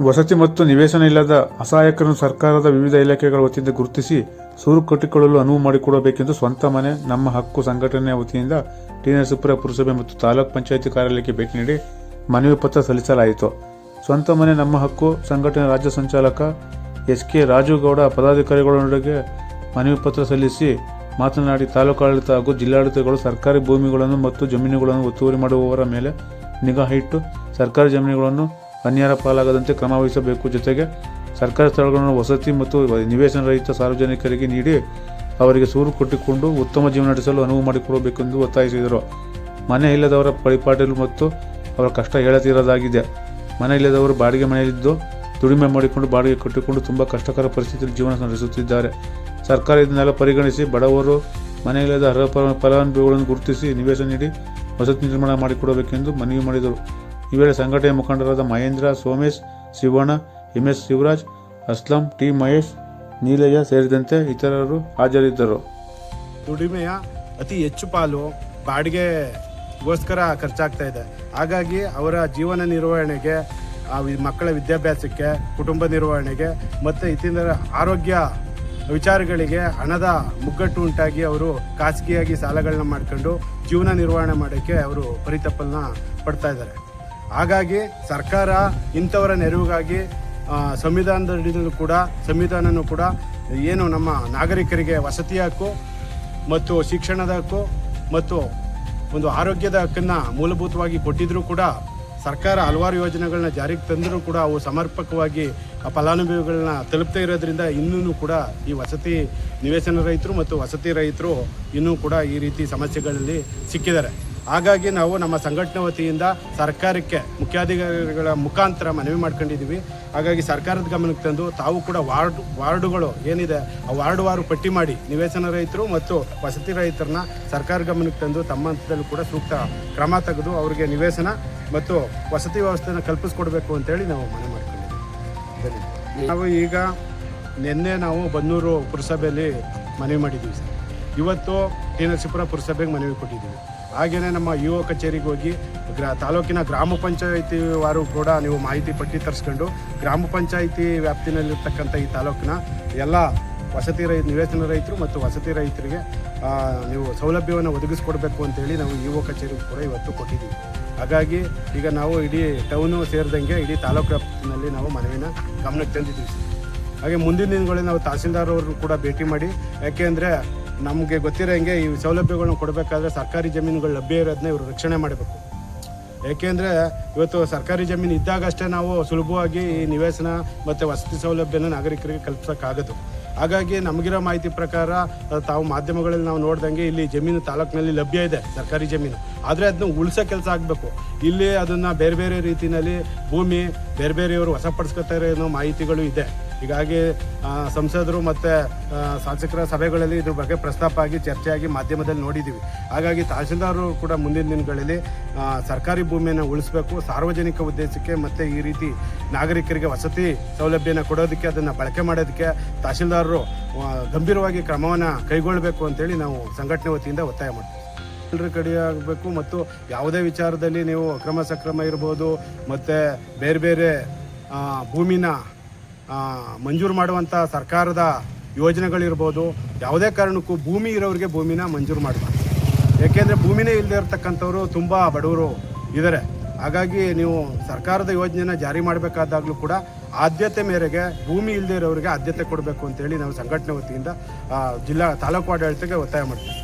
ವಸತಿ ಮತ್ತು ನಿವೇಶನ ಇಲ್ಲದ ಅಸಹಾಯಕರನ್ನು ಸರ್ಕಾರದ ವಿವಿಧ ಇಲಾಖೆಗಳ ವತಿಯಿಂದ ಗುರುತಿಸಿ ಸೂರು ಕಟ್ಟಿಕೊಳ್ಳಲು ಅನುವು ಮಾಡಿಕೊಡಬೇಕೆಂದು ಸ್ವಂತ ಮನೆ, ನಮ್ಮ ಹಕ್ಕು ಸಂಘಟನೆಯ ವತಿಯಿಂದ ಟಿ ನರಸೀಪುರ ಪುರಸಭೆ ಮತ್ತು ತಾಲೂಕ್ ಪಂಚಾಯಿತಿ ಕಾರ್ಯಾಲಯಕ್ಕೆ ಭೇಟಿ ನೀಡಿ ಮನವಿ ಪತ್ರ ಸಲ್ಲಿಸಲಾಯಿತು. ಸ್ವಂತ ಮನೆ, ನಮ್ಮ ಹಕ್ಕು ಸಂಘಟನೆ ರಾಜ್ಯ ಸಂಚಾಲಕ ಎಸ್ ಕೆ ರಾಜುಗೌಡ ಪದಾಧಿಕಾರಿಗಳೊಂದಿಗೆ ಮನವಿ ಪತ್ರ ಸಲ್ಲಿಸಿ ಮಾತನಾಡಿ ತಾಲೂಕಾಡಳಿತ ಹಾಗೂ ಜಿಲ್ಲಾಡಳಿತಗಳು ಸರ್ಕಾರಿ ಭೂಮಿಗಳನ್ನು ಮತ್ತು ಜಮೀನುಗಳನ್ನು ಒತ್ತುವರಿ ಮಾಡುವವರ ಮೇಲೆ ನಿಗಾ ಇಟ್ಟು ಸರ್ಕಾರಿ ಜಮೀನುಗಳನ್ನು ಅನ್ಯಾರ ಪಾಲಾಗದಂತೆ ಕ್ರಮ ವಹಿಸಬೇಕು. ಜೊತೆಗೆ ಸರ್ಕಾರಿ ಸ್ಥಳಗಳನ್ನು ವಸತಿ ಮತ್ತು ನಿವೇಶನ ರಹಿತ ಸಾರ್ವಜನಿಕರಿಗೆ ನೀಡಿ ಅವರಿಗೆ ಸೂರು ಕೊಟ್ಟಿಕೊಂಡು ಉತ್ತಮ ಜೀವನ ನಡೆಸಲು ಅನುವು ಮಾಡಿಕೊಡಬೇಕೆಂದು ಒತ್ತಾಯಿಸಿದರು. ಮನೆ ಇಲ್ಲದವರ ಪರಿಪಾಟಲು ಮತ್ತು ಅವರ ಕಷ್ಟ ಹೇಳತೀರದಾಗಿದೆ. ಮನೆ ಇಲ್ಲದವರು ಬಾಡಿಗೆ ಮನೆಯಲ್ಲಿದ್ದು ದುಡಿಮೆ ಮಾಡಿಕೊಂಡು ಬಾಡಿಗೆ ಕಟ್ಟಿಕೊಂಡು ತುಂಬ ಕಷ್ಟಕರ ಪರಿಸ್ಥಿತಿಯಲ್ಲಿ ಜೀವನ ನಡೆಸುತ್ತಿದ್ದಾರೆ. ಸರ್ಕಾರ ಇದನ್ನೆಲ್ಲ ಪರಿಗಣಿಸಿ ಬಡವರು ಮನೆ ಇಲ್ಲದ ಅರ್ಹ ಫಲ- ಫಲಾನುಭವಿಗಳನ್ನು ಗುರುತಿಸಿ ನಿವೇಶನ ನೀಡಿ ವಸತಿ ನಿರ್ಮಾಣ ಮಾಡಿಕೊಡಬೇಕೆಂದು ಮನವಿ ಮಾಡಿದರು. ಈ ವೇಳೆ ಸಂಘಟನೆಯ ಮುಖಂಡರಾದ ಮಹೇಂದ್ರ, ಸೋಮೇಶ್, ಶಿವಣ್ಣ, ಹಿಮೇಶ್ ಶಿವರಾಜ್, ಅಸ್ಲಂ, ಟಿ ಮಹೇಶ್, ನೀಲಯ್ಯ ಸೇರಿದಂತೆ ಇತರರು ಹಾಜರಿದ್ದರು. ದುಡಿಮೆಯ ಅತಿ ಹೆಚ್ಚು ಪಾಲು ಬಾಡಿಗೆಗೋಸ್ಕರ ಖರ್ಚಾಗ್ತಾ ಇದೆ. ಹಾಗಾಗಿ ಅವರ ಜೀವನ ನಿರ್ವಹಣೆಗೆ, ಆ ಮಕ್ಕಳ ವಿದ್ಯಾಭ್ಯಾಸಕ್ಕೆ, ಕುಟುಂಬ ನಿರ್ವಹಣೆಗೆ ಮತ್ತು ಇತ್ತಿಂದ ಆರೋಗ್ಯ ವಿಚಾರಗಳಿಗೆ ಹಣದ ಮುಗ್ಗಟ್ಟು ಉಂಟಾಗಿ ಅವರು ಖಾಸಗಿಯಾಗಿ ಸಾಲಗಳನ್ನ ಮಾಡ್ಕೊಂಡು ಜೀವನ ನಿರ್ವಹಣೆ ಮಾಡೋಕ್ಕೆ ಅವರು ಪರಿತಪ್ಪಲನ್ನ ಪಡ್ತಾ ಇದ್ದಾರೆ. ಹಾಗಾಗಿ ಸರ್ಕಾರ ಇಂಥವರ ನೆರವಿಗಾಗಿ ಆ, ಸಂವಿಧಾನದಡಿನೂ ಕೂಡ ಸಂವಿಧಾನನೂ ಕೂಡ ಏನು ನಮ್ಮ ನಾಗರಿಕರಿಗೆ ವಸತಿ ಹಕ್ಕು ಮತ್ತು ಶಿಕ್ಷಣದ ಹಕ್ಕು ಮತ್ತು ಒಂದು ಆರೋಗ್ಯದ ಹಕ್ಕನ್ನು ಮೂಲಭೂತವಾಗಿ ಕೊಟ್ಟಿದ್ರೂ ಕೂಡ ಸರ್ಕಾರ ಹಲವಾರು ಯೋಜನೆಗಳನ್ನ ಜಾರಿಗೆ ತಂದರೂ ಕೂಡ ಅವು ಸಮರ್ಪಕವಾಗಿ ಆ ಫಲಾನುಭವಿಗಳನ್ನ ತಲುಪ್ತಾ ಇರೋದ್ರಿಂದ ಇನ್ನೂ ಕೂಡ ಈ ವಸತಿ ನಿವೇಶನ ರೈತರು ಮತ್ತು ವಸತಿ ರೈತರು ಇನ್ನೂ ಕೂಡ ಈ ರೀತಿ ಸಮಸ್ಯೆಗಳಲ್ಲಿ ಸಿಕ್ಕಿದ್ದಾರೆ. ಹಾಗಾಗಿ ನಾವು ನಮ್ಮ ಸಂಘಟನೆ ವತಿಯಿಂದ ಸರ್ಕಾರಕ್ಕೆ ಮುಖ್ಯಾಧಿಕಾರಿಗಳ ಮುಖಾಂತರ ಮನವಿ ಮಾಡ್ಕೊಂಡಿದ್ದೀವಿ. ಹಾಗಾಗಿ ಸರ್ಕಾರದ ಗಮನಕ್ಕೆ ತಂದು ತಾವು ಕೂಡ ವಾರ್ಡ್, ವಾರ್ಡುಗಳು ಏನಿದೆ, ಆ ವಾರ್ಡ್ ವಾರು ಪಟ್ಟಿ ಮಾಡಿ ನಿವೇಶನ ರೈತರು ಮತ್ತು ವಸತಿ ರೈತರನ್ನ ಸರ್ಕಾರ ಗಮನಕ್ಕೆ ತಂದು ತಮ್ಮ ಹಂತದಲ್ಲೂ ಕೂಡ ಸೂಕ್ತ ಕ್ರಮ ತೆಗೆದು ಅವರಿಗೆ ನಿವೇಶನ ಮತ್ತು ವಸತಿ ವ್ಯವಸ್ಥೆನ ಕಲ್ಪಿಸ್ಕೊಡ್ಬೇಕು ಅಂತೇಳಿ ನಾವು ಮನವಿ ಮಾಡ್ಕೊಂಡಿದ್ದೀವಿ. ನಾವು ಈಗ ನಿನ್ನೆ ನಾವು ಬನ್ನೂರು ಪುರಸಭೆಯಲ್ಲಿ ಮನವಿ ಮಾಡಿದ್ದೀವಿ ಸರ್. ಇವತ್ತು ಟಿ ನರಸೀಪುರ ಪುರಸಭೆಗೆ ಮನವಿ ಕೊಟ್ಟಿದ್ದೀವಿ. ಹಾಗೆಯೇ ನಮ್ಮ ಯು ಒ ಕಚೇರಿಗೆ ಹೋಗಿ ಗ್ರಾ ತಾಲೂಕಿನ ಗ್ರಾಮ ಪಂಚಾಯಿತಿ ವಾರು ಕೂಡ ನೀವು ಮಾಹಿತಿ ಪಟ್ಟಿ ತರಿಸ್ಕೊಂಡು ಗ್ರಾಮ ಪಂಚಾಯಿತಿ ವ್ಯಾಪ್ತಿನಲ್ಲಿರ್ತಕ್ಕಂಥ ಈ ತಾಲೂಕಿನ ಎಲ್ಲ ವಸತಿ ರೈ ನಿವೇಶನ ರೈತರು ಮತ್ತು ವಸತಿ ರೈತರಿಗೆ ನೀವು ಸೌಲಭ್ಯವನ್ನು ಒದಗಿಸ್ಕೊಡ್ಬೇಕು ಅಂತೇಳಿ ನಾವು ಯುವ ಒ ಕಚೇರಿಗೆ ಕೂಡ ಇವತ್ತು ಕೊಟ್ಟಿದ್ದೀವಿ. ಹಾಗಾಗಿ ಈಗ ನಾವು ಇಡೀ ಟೌನು ಸೇರಿದಂಗೆ ಇಡೀ ತಾಲೂಕು ವ್ಯಾಪ್ತಿನಲ್ಲಿ ನಾವು ಮನವಿನ ಗಮನಕ್ಕೆ ತಂದಿದ್ದೀವಿ ಹಾಗೆ ಮುಂದಿನ ದಿನಗಳಲ್ಲಿ ನಾವು ತಹಸೀಲ್ದಾರ್ ಅವರು ಕೂಡ ಭೇಟಿ ಮಾಡಿ ಯಾಕೆಂದರೆ ನಮಗೆ ಗೊತ್ತಿರೋ ಹಂಗೆ ಈ ಸೌಲಭ್ಯಗಳನ್ನ ಕೊಡಬೇಕಾದ್ರೆ ಸರ್ಕಾರಿ ಜಮೀನುಗಳು ಲಭ್ಯ ಇರೋದನ್ನ ಇವರು ರಕ್ಷಣೆ ಮಾಡಬೇಕು. ಏಕೆಂದರೆ ಇವತ್ತು ಸರ್ಕಾರಿ ಜಮೀನು ಇದ್ದಾಗಷ್ಟೇ ನಾವು ಸುಲಭವಾಗಿ ಈ ನಿವೇಶನ ಮತ್ತು ವಸತಿ ಸೌಲಭ್ಯನ ನಾಗರಿಕರಿಗೆ ಕಲ್ಪಿಸೋಕ್ಕಾಗೋದು. ಹಾಗಾಗಿ ನಮಗಿರೋ ಮಾಹಿತಿ ಪ್ರಕಾರ ತಾವು ಮಾಧ್ಯಮಗಳಲ್ಲಿ ನಾವು ನೋಡ್ದಂಗೆ ಇಲ್ಲಿ ಜಮೀನು ತಾಲೂಕಿನಲ್ಲಿ ಲಭ್ಯ ಇದೆ, ಸರ್ಕಾರಿ ಜಮೀನು. ಆದರೆ ಅದನ್ನ ಉಳಿಸೋ ಕೆಲಸ ಆಗಬೇಕು. ಇಲ್ಲಿ ಅದನ್ನು ಬೇರೆ ಬೇರೆ ರೀತಿಯಲ್ಲಿ ಭೂಮಿ, ಬೇರೆ ಬೇರೆಯವರು ವಶಪಡಿಸ್ಕೊತಾ ಅನ್ನೋ ಮಾಹಿತಿಗಳು ಇದೆ. ಹೀಗಾಗಿ ಸಂಸದರು ಮತ್ತು ಶಾಸಕರ ಸಭೆಗಳಲ್ಲಿ ಇದ್ರ ಬಗ್ಗೆ ಪ್ರಸ್ತಾಪ ಆಗಿ, ಚರ್ಚೆಯಾಗಿ ಮಾಧ್ಯಮದಲ್ಲಿ ನೋಡಿದ್ದೀವಿ ಹಾಗಾಗಿ ತಹಸೀಲ್ದಾರರು ಕೂಡ ಮುಂದಿನ ದಿನಗಳಲ್ಲಿ ಸರ್ಕಾರಿ ಭೂಮಿಯನ್ನು ಉಳಿಸಬೇಕು, ಸಾರ್ವಜನಿಕ ಉದ್ದೇಶಕ್ಕೆ ಮತ್ತು ಈ ರೀತಿ ನಾಗರಿಕರಿಗೆ ವಸತಿ ಸೌಲಭ್ಯನ ಕೊಡೋದಕ್ಕೆ, ಅದನ್ನು ಬಳಕೆ ಮಾಡೋದಕ್ಕೆ ತಹಸೀಲ್ದಾರರು ಗಂಭೀರವಾಗಿ ಕ್ರಮವನ್ನು ಕೈಗೊಳ್ಳಬೇಕು ಅಂತೇಳಿ ನಾವು ಸಂಘಟನೆ ವತಿಯಿಂದ ಒತ್ತಾಯ ಮಾಡ್ತೀವಿ. ಎಲ್ಲರ ಆಗಬೇಕು ಮತ್ತು ಯಾವುದೇ ವಿಚಾರದಲ್ಲಿ ನೀವು ಅಕ್ರಮ ಸಕ್ರಮ ಇರ್ಬೋದು, ಮತ್ತು ಬೇರೆ ಬೇರೆ ಭೂಮಿನ ಮಂಜೂರು ಮಾಡುವಂಥ ಸರ್ಕಾರದ ಯೋಜನೆಗಳಿರ್ಬೋದು, ಯಾವುದೇ ಕಾರಣಕ್ಕೂ ಭೂಮಿ ಇರೋರಿಗೆ ಭೂಮಿನ ಮಂಜೂರು ಮಾಡಬಾರ್ದು. ಏಕೆಂದರೆ ಭೂಮಿನೇ ಇಲ್ಲದೆ ಇರತಕ್ಕಂಥವ್ರು ತುಂಬ ಬಡವರು ಇದ್ದಾರೆ ಹಾಗಾಗಿ ನೀವು ಸರ್ಕಾರದ ಯೋಜನೆನ ಜಾರಿ ಮಾಡಬೇಕಾದಾಗಲೂ ಕೂಡ ಆದ್ಯತೆ ಮೇರೆಗೆ ಭೂಮಿ ಇಲ್ಲದೆ ಇರೋರಿಗೆ ಆದ್ಯತೆ ಕೊಡಬೇಕು ಅಂತೇಳಿ ನಾವು ಸಂಘಟನೆ ವತಿಯಿಂದ ಜಿಲ್ಲಾ ತಾಲೂಕು ಆಡಳಿತಕ್ಕೆ ಒತ್ತಾಯ ಮಾಡ್ತೀವಿ.